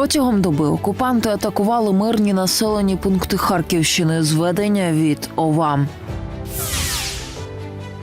Протягом доби окупанти атакували мирні населені пункти Харківщини. Зведення від ОВА.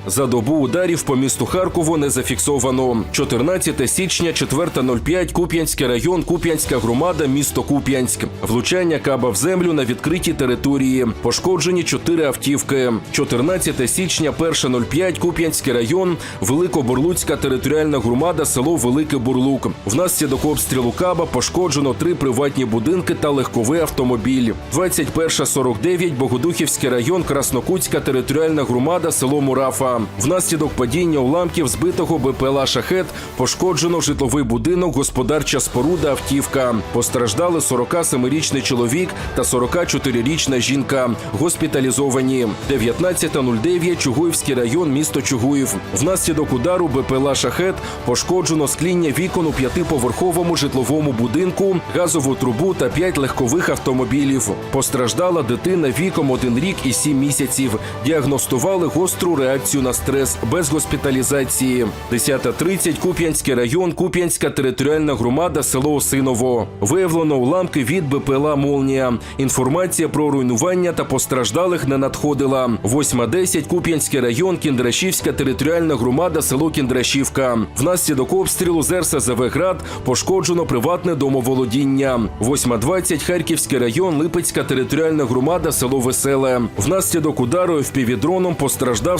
За добу ударів по місту Харкову не зафіксовано. 14 січня, 4.05, Куп'янський район, Куп'янська громада, місто Куп'янськ. Влучання каба в землю на відкритій території. Пошкоджені 4 автівки. 14 січня, 1.05, Куп'янський район, Великобурлуцька територіальна громада, село Великий Бурлук. Внаслідок обстрілу каба пошкоджено три приватні будинки та легковий автомобіль. 21.49, Богодухівський район, Краснокутська територіальна громада, село Мурафа. Внаслідок падіння уламків збитого БПЛА «Шахет» пошкоджено житловий будинок, господарча споруда, автівка. Постраждали 47-річний чоловік та 44-річна жінка. Госпіталізовані. 19.09, Чугуївський район, місто Чугуїв. Внаслідок удару БПЛА «Шахет» пошкоджено скління вікон у п'ятиповерховому житловому будинку, газову трубу та п'ять легкових автомобілів. Постраждала дитина віком 1 рік і 7 місяців. Діагностували гостру реакцію на стрес без госпіталізації. 10.30 Куп'янський район, Куп'янська територіальна громада, село Осиново. Виявлено уламки від БПЛА Молнія. Інформація про руйнування та постраждалих не надходила. 8.10 Куп'янський район, Кіндрашівська територіальна громада, село Кіндрашівка. Внаслідок обстрілу з РСЗВ «Град» пошкоджено приватне домоволодіння. 8.20 Харківський район, Липецька територіальна громада, село Веселе. Внаслідок удару впівдроном постраждав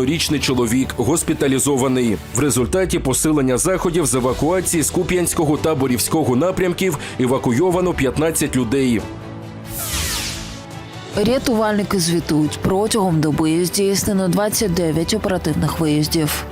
41-річний чоловік, госпіталізований. В результаті посилення заходів з евакуації з Куп'янського та Борівського напрямків евакуйовано 15 людей. Рятувальники звітують протягом доби здійснено 29 оперативних виїздів.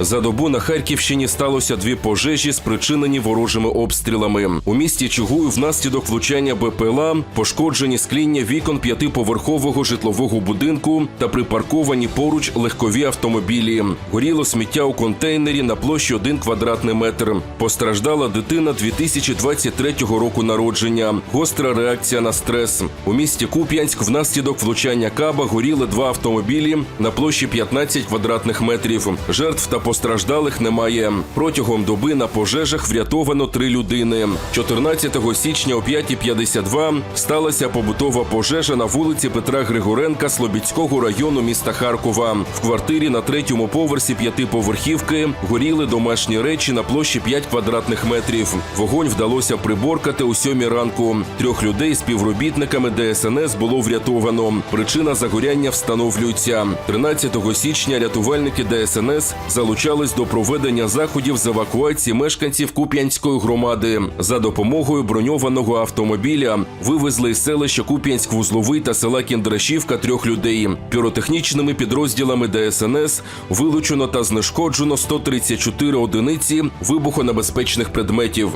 За добу на Харківщині сталося дві пожежі, спричинені ворожими обстрілами. У місті Чугуїв внаслідок влучання БПЛА пошкоджені скління вікон п'ятиповерхового житлового будинку та припарковані поруч легкові автомобілі. Горіло сміття у контейнері на площі 1 квадратний метр. Постраждала дитина 2023 року народження. Гостра реакція на стрес. У місті Куп'янськ внаслідок влучання каба горіли два автомобілі на площі 15 квадратних метрів. Жертв та постраждалих немає. Протягом доби на пожежах врятовано три людини. 14 січня о 5.52 сталася побутова пожежа на вулиці Петра Григоренка Слобідського району міста Харкова. В квартирі на третьому поверсі п'ятиповерхівки горіли домашні речі на площі 5 квадратних метрів. Вогонь вдалося приборкати у сьомій ранку. Трьох людей співробітниками ДСНС було врятовано. Причина загоряння встановлюється. 13 січня рятувальники ДСНС залучилися долучались до проведення заходів з евакуації мешканців Куп'янської громади. За допомогою броньованого автомобіля вивезли із селища Куп'янськ вузловий та села Кіндрашівка трьох людей. Піротехнічними підрозділами ДСНС вилучено та знешкоджено 134 одиниці вибухонебезпечних предметів.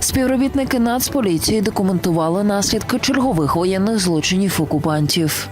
Співробітники Нацполіції документували наслідки чергових воєнних злочинів окупантів.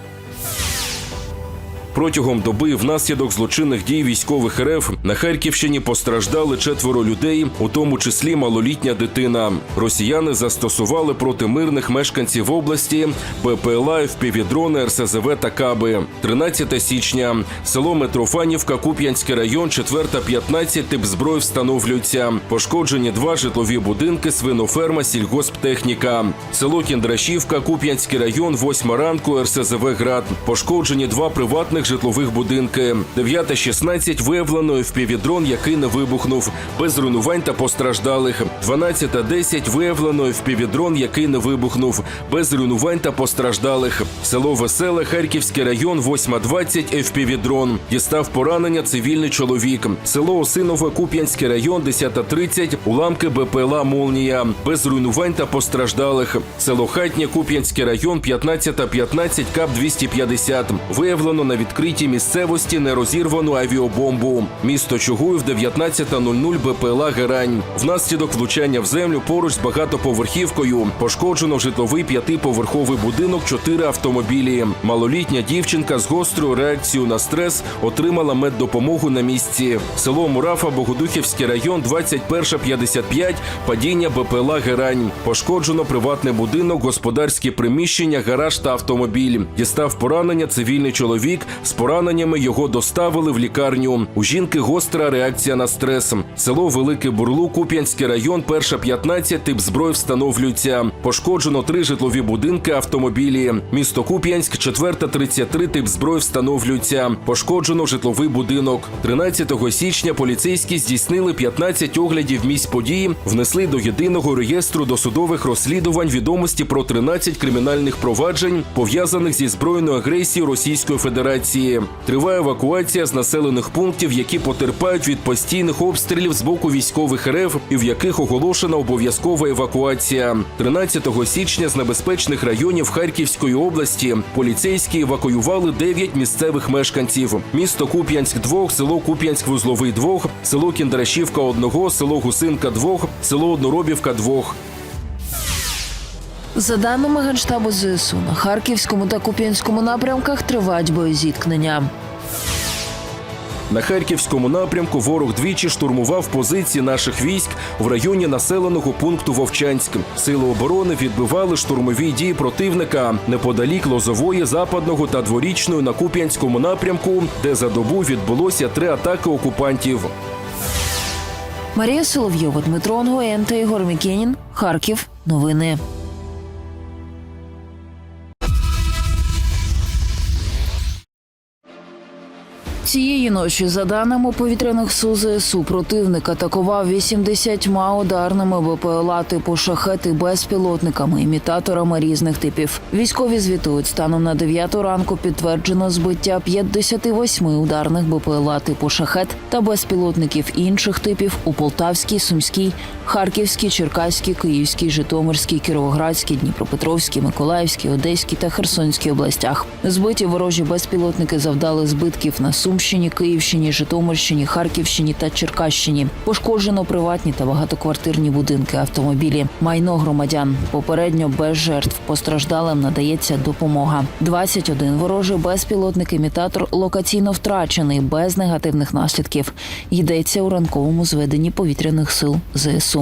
Протягом доби внаслідок злочинних дій військових РФ на Харківщині постраждали четверо людей, у тому числі малолітня дитина. Росіяни застосували проти мирних мешканців області БПЛА, ФПВ-дрони, РСЗВ та Каби. 13 січня. Село Митрофанівка, Куп'янський район, 4-15 тип зброї встановлюються. Пошкоджені два житлові будинки, свиноферма, сільгосптехніка. Село Кіндрашівка, Куп'янський район, 8 ранку, РСЗВ Град. Пошкоджені два приватних житлових будинки. 9.16 виявлено впівдрон, який не вибухнув, без руйнувань та постраждалих. 12.10 виявлено впівдрон, який не вибухнув, без руйнувань та постраждалих. Село Веселе, Харківський район, 8.20 впівдрон. Дістав поранення цивільний чоловік. Село Осинове, Куп'янський район, 10.30 уламки БПЛА Молнія, без руйнувань та постраждалих. Село Хатнє, Куп'янський район, 15.15 КАП 250. Виявлено на відкритій місцевості нерозірвану авіабомбу. Місто Чугуїв 19.00 БПЛА Герань. Внаслідок влучання в землю поруч з багатоповерхівкою пошкоджено житловий п'ятиповерховий будинок, чотири автомобілі. Малолітня дівчинка з гострою реакцією на стрес отримала меддопомогу на місці. Село Мурафа, Богодухівський район, 21.55, падіння БПЛА Герань. Пошкоджено приватний будинок, господарські приміщення, гараж та автомобіль. Дістав поранення цивільний чоловік З пораненнями його доставили в лікарню. У жінки гостра реакція на стрес. Село Велике Бурлу, Куп'янський район, перша 15, тип зброї встановлюється. Пошкоджено три житлові будинки, автомобілі. Місто Куп'янськ, четверта 33, тип зброї встановлюється. Пошкоджено житловий будинок. 13 січня поліцейські здійснили 15 оглядів місць події, внесли до єдиного реєстру досудових розслідувань відомості про 13 кримінальних проваджень, пов'язаних зі збройною агресією Російської Федерації. Триває евакуація з населених пунктів, які потерпають від постійних обстрілів з боку військових РФ і в яких оголошена обов'язкова евакуація. 13 січня з небезпечних районів Харківської області поліцейські евакуювали 9 місцевих мешканців: місто Куп'янськ 2, село Куп'янськ Вузловий 2, село Кіндрашівка 1, село Гусинка 2, село Одноробівка 2. За даними Генштабу ЗСУ, на Харківському та Куп'янському напрямках тривають боєзіткнення. На харківському напрямку ворог двічі штурмував позиції наших військ в районі населеного пункту Вовчанськ. Сили оборони відбивали штурмові дії противника неподалік Лозової, Западного та Дворічної на Куп'янському напрямку, де за добу відбулося три атаки окупантів. Марія Соловйова, Дмитро Онгоєн та Ігор Мікенін. Харків. Новини. Цієї ночі, за даними повітряних сил ЗСУ, противник атакував 80 ударними БПЛА типу шахети безпілотниками, імітаторами різних типів. Військові звітують станом на 9 ранку підтверджено збиття 58 ударних БПЛА типу шахет та безпілотників інших типів у Полтавській, Сумській, Харківській, Черкаській, Київській, Житомирській, Кіровоградській, Дніпропетровській, Миколаївській, Одеській та Херсонській областях. Збиті ворожі безпілотники завдали збитків на Сумщині, Київщині, Житомирщині, Харківщині та Черкащині. Пошкоджено приватні та багатоквартирні будинки, автомобілі, майно громадян. Попередньо без жертв постраждалим надається допомога. 21 ворожий безпілотник імітатор локаційно втрачений без негативних наслідків. Йдеться у ранковому зведенні повітряних сил ЗСУ.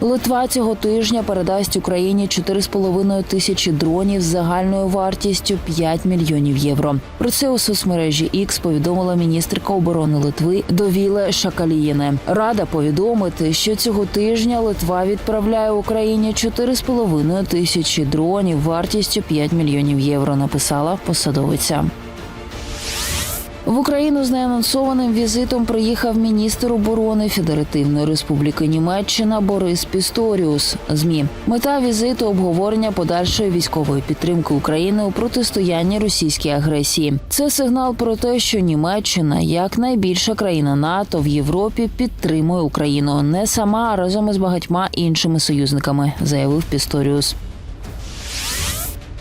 Литва цього тижня передасть Україні 4,5 тисячі дронів з загальною вартістю 5 мільйонів євро. Про це у соцмережі X повідомила міністерка оборони Литви Довіле Шакалієне. Рада повідомити, що цього тижня Литва відправляє Україні 4,5 тисячі дронів вартістю 5 мільйонів євро. Написала посадовиця. В Україну з неанонсованим візитом приїхав міністр оборони Федеративної Республіки Німеччина Борис Пісторіус. Змі мета візиту обговорення подальшої військової підтримки України у протистоянні російській агресії. Це сигнал про те, що Німеччина, як найбільша країна НАТО в Європі, підтримує Україну не сама, а разом із багатьма іншими союзниками, заявив Пісторіус.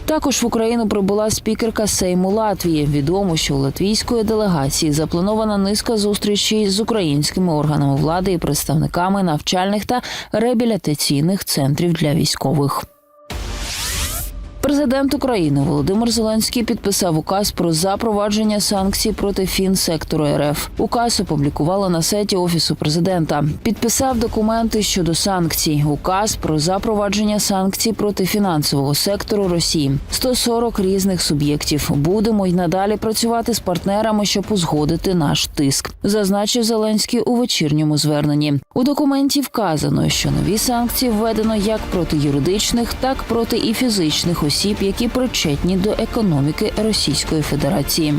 Також в Україну прибула спікерка Сейму Латвії. Відомо, що у латвійської делегації запланована низка зустрічей з українськими органами влади і представниками навчальних та реабілітаційних центрів для військових. Президент України Володимир Зеленський підписав указ про запровадження санкцій проти фінсектору РФ. Указ опублікували на сайті офісу президента. Підписав документи щодо санкцій. Указ про запровадження санкцій проти фінансового сектору Росії. 140 різних суб'єктів. Будемо й надалі працювати з партнерами, щоб узгодити наш тиск. Зазначив Зеленський у вечірньому зверненні. У документі вказано, що нові санкції введено як проти юридичних, так проти і фізичних осіб, які причетні до економіки Російської Федерації.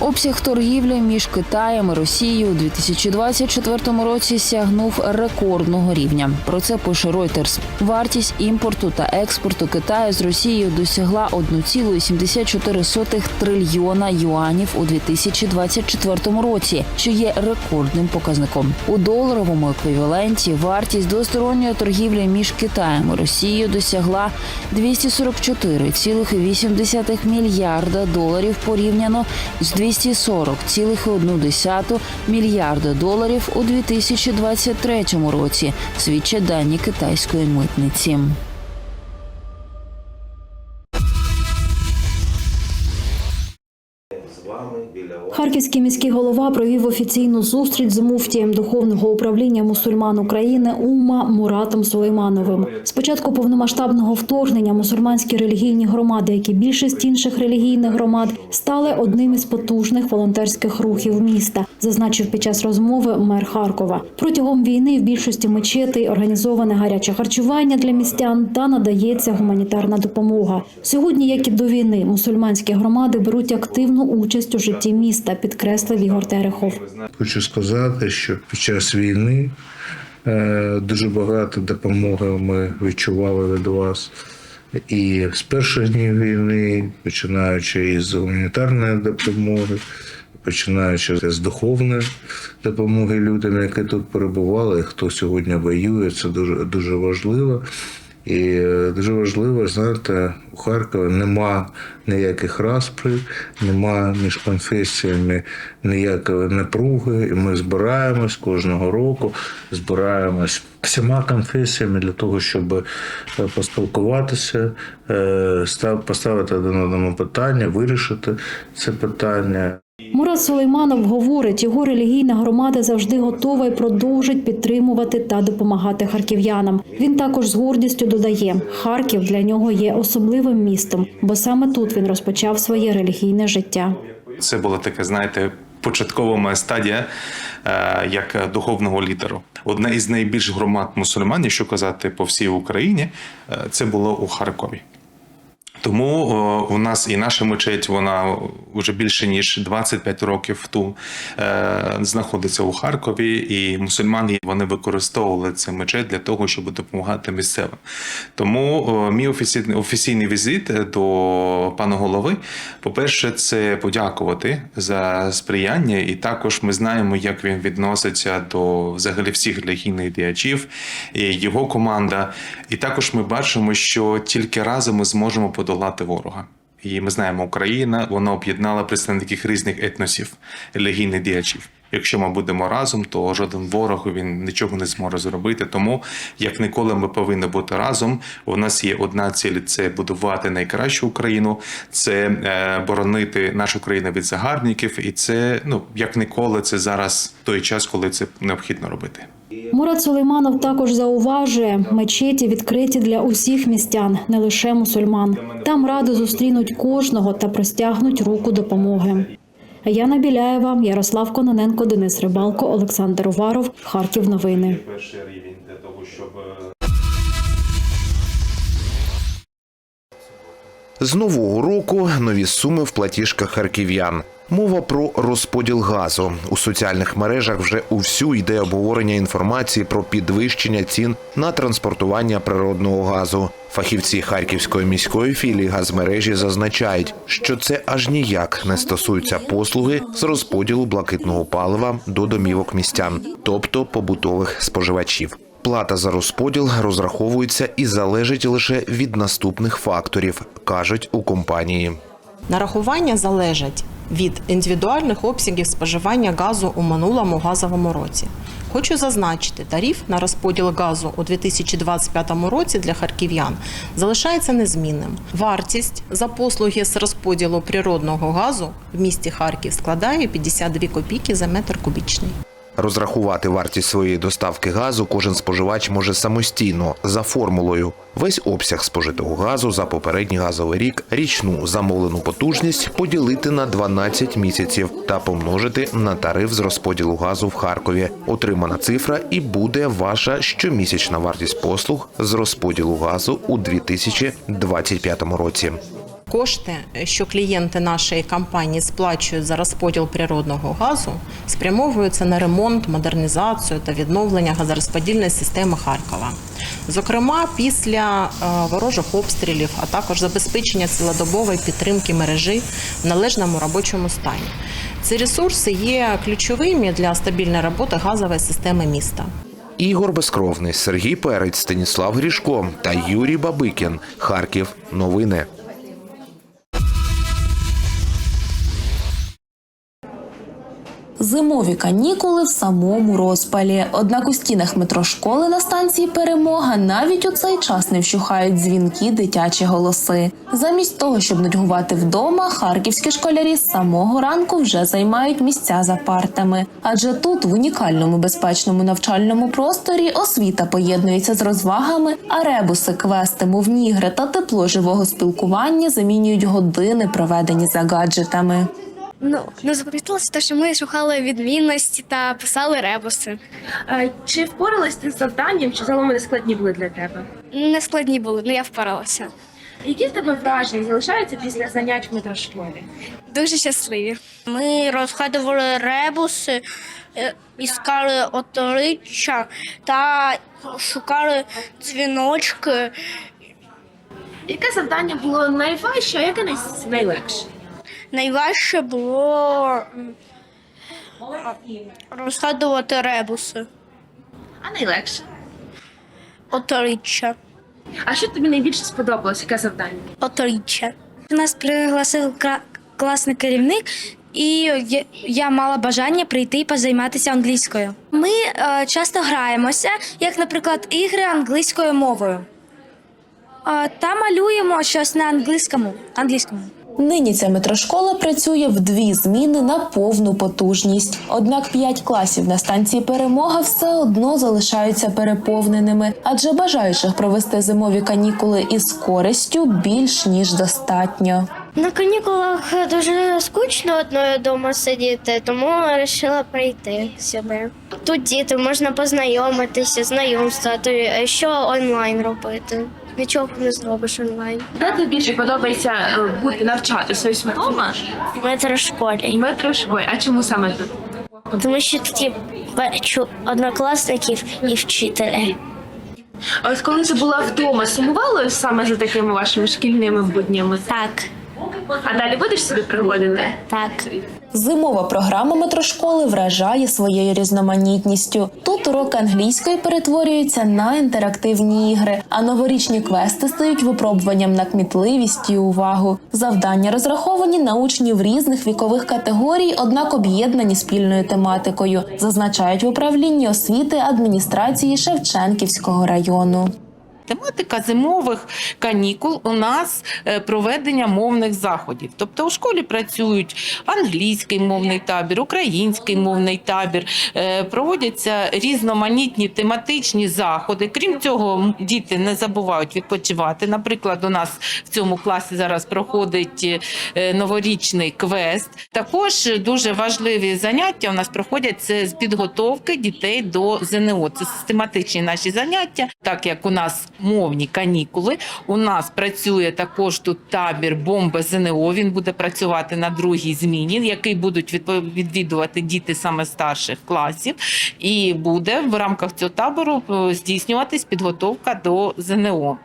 Обсяг торгівлі між Китаєм і Росією у 2024 році сягнув рекордного рівня. Про це пише Reuters. Вартість імпорту та експорту Китаю з Росією досягла 1,74 трильйона юанів у 2024 році, що є рекордним показником. У доларовому еквіваленті вартість двосторонньої торгівлі між Китаєм і Росією досягла 244,8 мільярда доларів порівняно з 200 240,1 мільярда доларів у 2023 році, свідчать дані китайської митниці. Харківський міський голова провів офіційну зустріч з муфтієм духовного управління мусульман України Ума Муратом Сулеймановим. З початку повномасштабного вторгнення мусульманські релігійні громади, як і більшість інших релігійних громад, стали одним із потужних волонтерських рухів міста, зазначив під час розмови мер Харкова. Протягом війни в більшості мечетей організоване гаряче харчування для містян та надається гуманітарна допомога. Сьогодні, як і до війни, мусульманські громади беруть активну участь у житті міста, підкреслив Ігор Терехов. Хочу сказати, що під час війни е, дуже багато допомоги ми відчували від вас. І з перших днів війни, починаючи із гуманітарної допомоги, починаючи з духовної допомоги людям, які тут перебували, хто сьогодні воює, це дуже, дуже важливо. І е, дуже важливо, знаєте, у Харкові нема ніяких распри, нема між конфесіями ніякої напруги. І ми збираємось кожного року, збираємось всіма конфесіями для того, щоб е, поспілкуватися, е, став- поставити один одному питання, вирішити це питання. Мурат Сулейманов говорить, його релігійна громада завжди готова і продовжить підтримувати та допомагати харків'янам. Він також з гордістю додає, Харків для нього є особливим містом, бо саме тут він розпочав своє релігійне життя. Це була така, знаєте, початкова моя стадія е, як духовного лідеру. Одна із найбільш громад мусульман, якщо казати по всій Україні, е, це було у Харкові. Тому о, у нас і наша мечеть, вона вже більше ніж 25 років ту е, знаходиться у Харкові, і мусульмани вони використовували цю мечеть для того, щоб допомагати місцевим. Тому о, мій офіційний, офіційний візит до пана голови, по-перше, це подякувати за сприяння, і також ми знаємо, як він відноситься до взагалі всіх релігійних діячів, і його команда. І також ми бачимо, що тільки разом ми зможемо подолати ворога. І ми знаємо, Україна вона об'єднала представників різних етносів, релігійних діячів. Якщо ми будемо разом, то жоден ворог він нічого не зможе зробити. Тому як ніколи ми повинні бути разом. У нас є одна ціль: це будувати найкращу Україну, це е, боронити нашу країну від загарбників, і це ну як ніколи, це зараз той час, коли це необхідно робити. Мурат Сулейманов також зауважує, мечеті відкриті для усіх містян, не лише мусульман. Там радо зустрінуть кожного та простягнуть руку допомоги. Яна Біляєва, Ярослав Кононенко, Денис Рибалко, Олександр Уваров, Харків. Новини. З нового року нові суми в платіжках харків'ян. Мова про розподіл газу у соціальних мережах. Вже увсю йде обговорення інформації про підвищення цін на транспортування природного газу. Фахівці Харківської міської філії газмережі зазначають, що це аж ніяк не стосується послуги з розподілу блакитного палива до домівок містян, тобто побутових споживачів. Плата за розподіл розраховується і залежить лише від наступних факторів, кажуть у компанії. Нарахування залежать від індивідуальних обсягів споживання газу у минулому газовому році. Хочу зазначити, тариф на розподіл газу у 2025 році для харків'ян залишається незмінним. Вартість за послуги з розподілу природного газу в місті Харків складає 52 копійки за метр кубічний. Розрахувати вартість своєї доставки газу кожен споживач може самостійно за формулою. Весь обсяг спожитого газу за попередній газовий рік, річну замовлену потужність поділити на 12 місяців та помножити на тариф з розподілу газу в Харкові. Отримана цифра і буде ваша щомісячна вартість послуг з розподілу газу у 2025 році. Кошти, що клієнти нашої компанії сплачують за розподіл природного газу, спрямовуються на ремонт, модернізацію та відновлення газорозподільної системи Харкова. Зокрема, після е, ворожих обстрілів, а також забезпечення цілодобової підтримки мережі в належному робочому стані. Ці ресурси є ключовими для стабільної роботи газової системи міста. Ігор Безкровний, Сергій Перець, Станіслав Грішко та Юрій Бабикін. Харків. Новини. Зимові канікули в самому розпалі. Однак у стінах метрошколи на станції Перемога навіть у цей час не вщухають дзвінки дитячі голоси. Замість того, щоб нудьгувати вдома, харківські школярі з самого ранку вже займають місця за партами. Адже тут, в унікальному безпечному навчальному просторі, освіта поєднується з розвагами, а ребуси, квести, мовні ігри та тепло живого спілкування замінюють години, проведені за гаджетами. Ну, ну запам'яталося те, що ми шукали відмінності та писали ребуси. Е, Чи впоралась ти з завданням, чи загалом вони складні були для тебе? Не складні були, але я впоралася. Які в тебе враження залишаються після занять в метрошколі? Дуже щасливі. Ми розгадували ребуси, е, іскали оториччя та шукали дзвіночки. Яке завдання було найважче, а яке най- найлегше? Найважче було розгадувати ребуси, А найлегше. оториччя, А що тобі найбільше сподобалось? Яке завдання? оториччя. Нас пригласив класний керівник, і я, я мала бажання прийти і позайматися англійською. Ми е, часто граємося, як, наприклад, ігри англійською мовою. Е, та малюємо щось на англійському. англійському. Нині ця метрошкола працює в дві зміни на повну потужність. Однак п'ять класів на станції Перемога все одно залишаються переповненими, адже бажаючих провести зимові канікули із користю більш ніж достатньо. На канікулах дуже скучно одною вдома сидіти, тому вирішила прийти сюди. Тут діти можна познайомитися, знайомства, е, що онлайн робити. Нічого не зробиш онлайн. Де тобі більше подобається е, бути навчатися ось вдома? В метрошколі. В метрошколі. А чому саме тут? Тому що тут є бачу однокласників і вчителя. А Ось коли ти була вдома, сумувала саме за такими вашими шкільними буднями? Так, А далі будеш собі приходити? так. Зимова програма метрошколи вражає своєю різноманітністю. Тут уроки англійської перетворюються на інтерактивні ігри, а новорічні квести стають випробуванням на кмітливість і увагу. Завдання розраховані на учнів різних вікових категорій, однак об'єднані спільною тематикою, зазначають в управлінні освіти адміністрації Шевченківського району. Тематика зимових канікул у нас е, проведення мовних заходів. Тобто у школі працюють англійський мовний табір, український мовний табір, е, проводяться різноманітні тематичні заходи. Крім цього, діти не забувають відпочивати. Наприклад, у нас в цьому класі зараз проходить е, новорічний квест. Також дуже важливі заняття у нас проходять це з підготовки дітей до ЗНО. Це систематичні наші заняття, так як у нас мовні канікули. У нас працює також тут табір бомба ЗНО. Він буде працювати на другій зміні, який будуть відвідувати діти саме старших класів. І буде в рамках цього табору е, здійснюватись підготовка до ЗНО.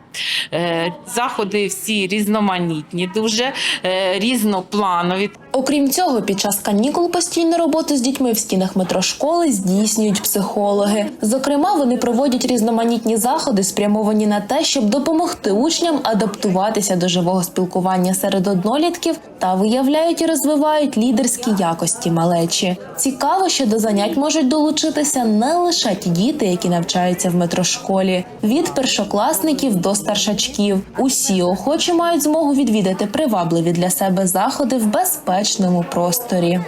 Е, Заходи всі різноманітні, дуже е, різнопланові. Окрім цього, під час канікул постійну роботу з дітьми в стінах метрошколи здійснюють психологи. Зокрема, вони проводять різноманітні заходи, спрямовані на те, щоб допомогти учням адаптуватися до живого спілкування серед однолітків та виявляють і розвивають лідерські якості малечі. Цікаво, що до занять можуть долучитися не лише ті діти, які навчаються в метрошколі, від першокласників до старшачків. Усі охочі мають змогу відвідати привабливі для себе заходи в безпечному просторі.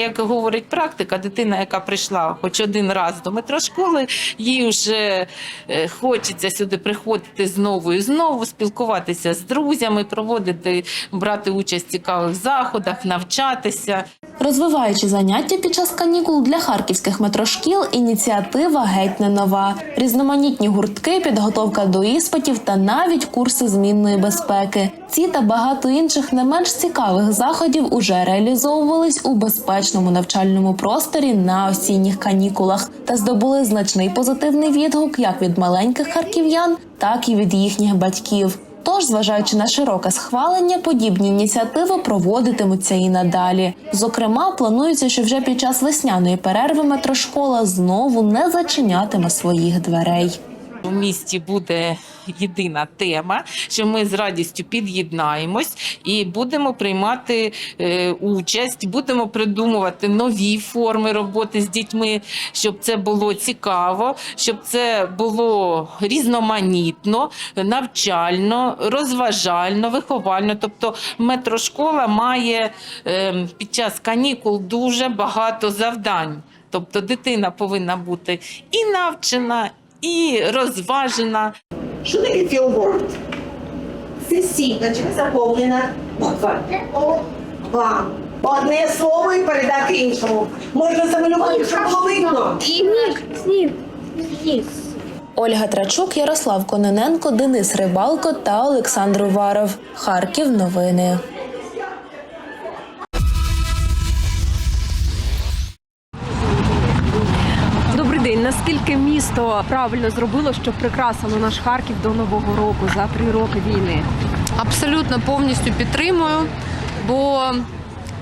Як говорить практика, дитина, яка прийшла хоч один раз до метрошколи, їй вже е, хочеться сюди приходити знову і знову, спілкуватися з друзями, проводити, брати участь в цікавих заходах, навчатися. Розвиваючи заняття під час канікул для харківських метрошкіл, ініціатива геть не нова. Різноманітні гуртки, підготовка до іспитів та навіть курси змінної безпеки. Ці та багато інших не менш цікавих заходів уже реалізовувались у безпечному навчальному просторі на осінніх канікулах та здобули значний позитивний відгук як від маленьких харків'ян, так і від їхніх батьків. Тож, зважаючи на широке схвалення, подібні ініціативи проводитимуться і надалі. Зокрема, планується, що вже під час весняної перерви метрошкола знову не зачинятиме своїх дверей. У місті буде єдина тема, що ми з радістю під'єднаємось і будемо приймати е, участь, будемо придумувати нові форми роботи з дітьми, щоб це було цікаво, щоб це було різноманітно, навчально, розважально, виховально. Тобто метрошкола має е, під час канікул дуже багато завдань. Тобто дитина повинна бути і навчена, і розважена. Що таке філборд? Це сіточка заповнена буквами. Одне слово і передати іншому. Можна замалювати, щоб було видно. Сніг. Сніг. Ольга Трачук, Ярослав Кононенко, Денис Рибалко та Олександр Уваров. Харків. Новини. Наскільки місто правильно зробило, що прикрасило наш Харків до Нового року за три роки війни? Абсолютно повністю підтримую, бо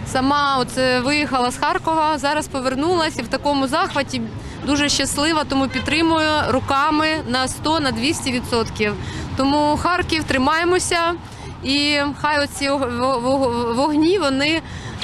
сама оце виїхала з Харкова, зараз повернулася і в такому захваті дуже щаслива, тому підтримую руками на 100 на 200 відсотків. Тому Харків тримаємося, і хай оці во- во- вогні вони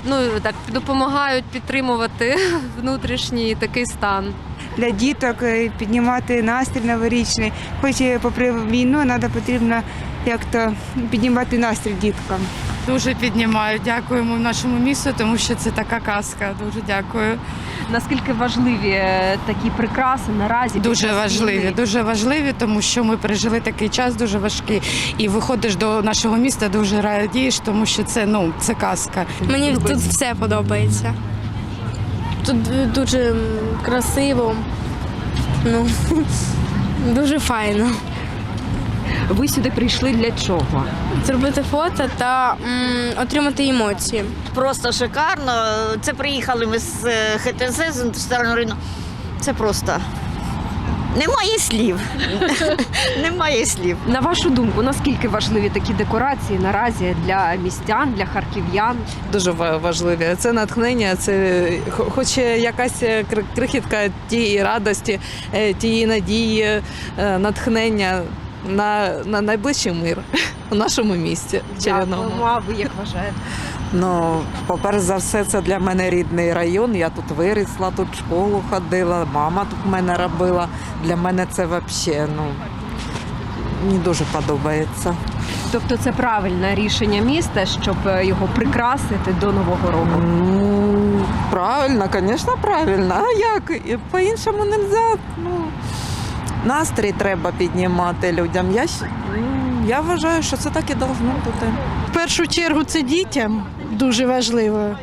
ну так допомагають підтримувати внутрішній такий стан. Для діток е, піднімати настрій новорічний. Хоч і попри війну, треба потрібно як-то піднімати настрій діткам. Дуже піднімаю. Дякуємо нашому місту, тому що це така казка. Дуже дякую. Наскільки важливі е, такі прикраси наразі? Дуже важливі, війни? дуже важливі, тому що ми пережили такий час дуже важкий. І виходиш до нашого міста, дуже радієш, тому що це ну це казка. Мені тут все подобається. Тут дуже красиво. Ну, дуже файно. Ви сюди прийшли для чого? Зробити фото та отримати емоції. Просто шикарно. Це приїхали ми з е, ХТЗ з ринку. Це просто немає слів. Немає слів. На вашу думку, наскільки важливі такі декорації наразі для містян, для харків'ян? Дуже важливі. Це натхнення, це хоч якась крихітка тієї радості, е, тієї надії, е, натхнення на, на найближчий мир у нашому місті. Дякуємо. А ви як вважаєте? Ну, по-перше за все, це для мене рідний район. Я тут вирісла, тут в школу ходила, мама тут в мене робила. Для мене це взагалі ну, мені дуже подобається. Тобто це правильне рішення міста, щоб е, його прикрасити до нового року. Ну, правильно, звісно, правильно. А як? По-іншому не можна. Ну, настрій треба піднімати людям. Я, щ- я вважаю, що це так і должно бути. В першу чергу це дітям дуже важливо.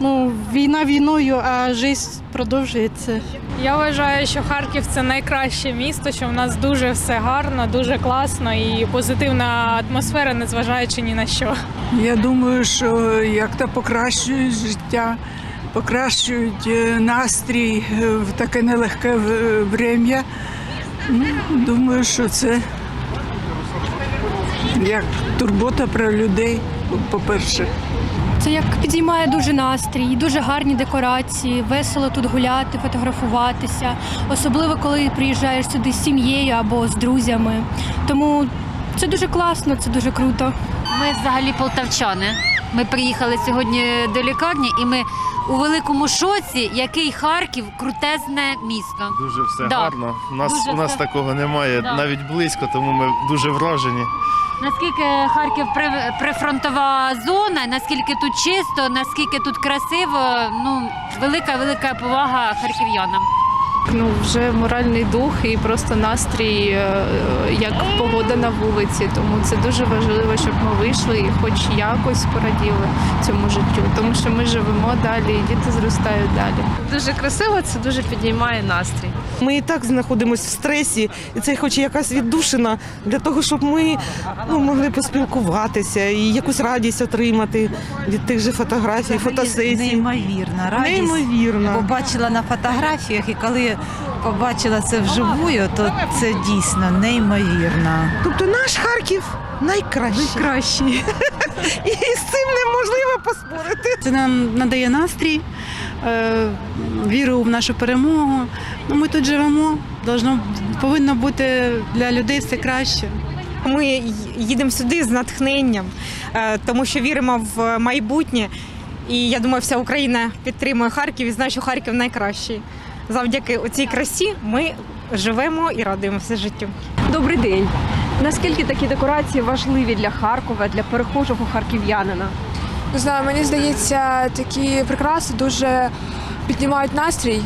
Ну, війна війною, а життя продовжується. Я вважаю, що Харків це найкраще місто, що в нас дуже все гарно, дуже класно і позитивна атмосфера, незважаючи ні на що. Я думаю, що як-то покращують життя, покращують е, настрій е, в таке нелегке в- врем'я. Ну, Думаю, що це як турбота про людей, по-перше. Це як підіймає дуже настрій, дуже гарні декорації, весело тут гуляти, фотографуватися, особливо коли приїжджаєш сюди з сім'єю або з друзями. Тому це дуже класно, це дуже круто. Ми взагалі полтавчани. Ми приїхали сьогодні до лікарні, і ми у великому шоці, який Харків крутезне місто. Дуже все Да. гарно. У нас Дуже у нас все- такого немає Да. навіть близько, тому ми дуже вражені. Наскільки Харків при, прифронтова зона, наскільки тут чисто, наскільки тут красиво, ну велика велика повага харків'янам. Ну вже моральний дух і просто настрій, е, як погода на вулиці. Тому це дуже важливо, щоб ми вийшли і хоч якось пораділи цьому життю, тому що ми живемо далі, і діти зростають далі. Дуже красиво, це дуже підіймає настрій. Ми і так знаходимося в стресі, і це хоч якась віддушина для того, щоб ми ну, могли поспілкуватися і якусь радість отримати від тих же фотографій, фотосесій. Неймовірна Неймовірно. побачила на фотографіях, і коли побачила це вживую, то це дійсно неймовірно. Тобто наш Харків найкращий. Найкращий. І з цим неможливо поспорити. Це нам надає настрій, е, віру в нашу перемогу. Ну, ми тут живемо, должно, повинно бути для людей все краще. Ми їдемо сюди з натхненням, е, тому що віримо в майбутнє. І я думаю, вся Україна підтримує Харків і знає, що Харків найкращий. Завдяки цій красі ми живемо і радуємося життю. Добрий день. Наскільки такі декорації важливі для Харкова, для перехожого харків'янина? Не знаю, мені здається, такі прикраси дуже піднімають настрій.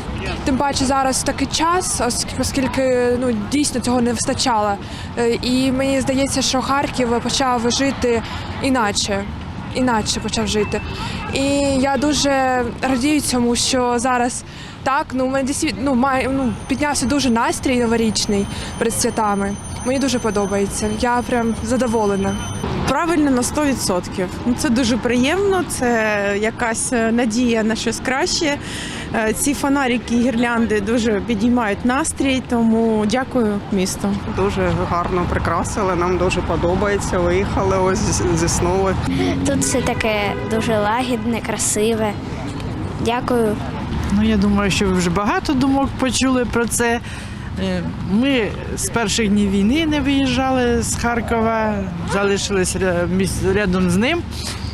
Тим паче зараз такий час, оскільки ну дійсно цього не вистачало. Е, І мені здається, що Харків почав жити іначе. Іначе почав жити. І я дуже радію цьому, що зараз так, ну, у мене дійсно ну, має, ну, піднявся дуже настрій новорічний перед святами. Мені дуже подобається. Я прям задоволена. Правильно на 100%. Ну, Це дуже приємно, це якась е, надія на щось краще. Е, Ці фонарики і гірлянди дуже підіймають настрій, тому дякую місту. Дуже гарно прикрасили, нам дуже подобається. Виїхали ось зі Снови. Тут все таке дуже лагідне, красиве. Дякую. Ну, я думаю, що ви вже багато думок почули про це. Е, Ми з перших днів війни не виїжджали з Харкова, міс- рядом з ним.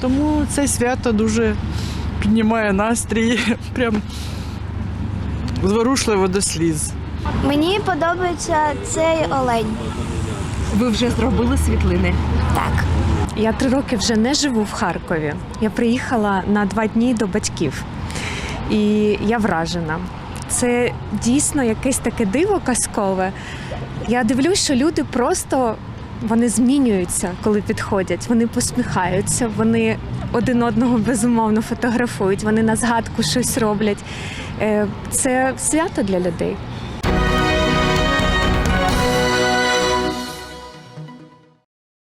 Тому це свято дуже піднімає настрій, прям зворушливо до сліз. Мені подобається цей олень. Ви вже зробили світлини? Так. Я три роки вже не живу в Харкові. Я приїхала на два дні до батьків. І я вражена. Це дійсно якесь таке диво казкове. Я дивлюсь, що люди просто вони змінюються, коли підходять. Вони посміхаються, вони один одного безумовно фотографують, вони на згадку щось роблять. Е, Це свято для людей.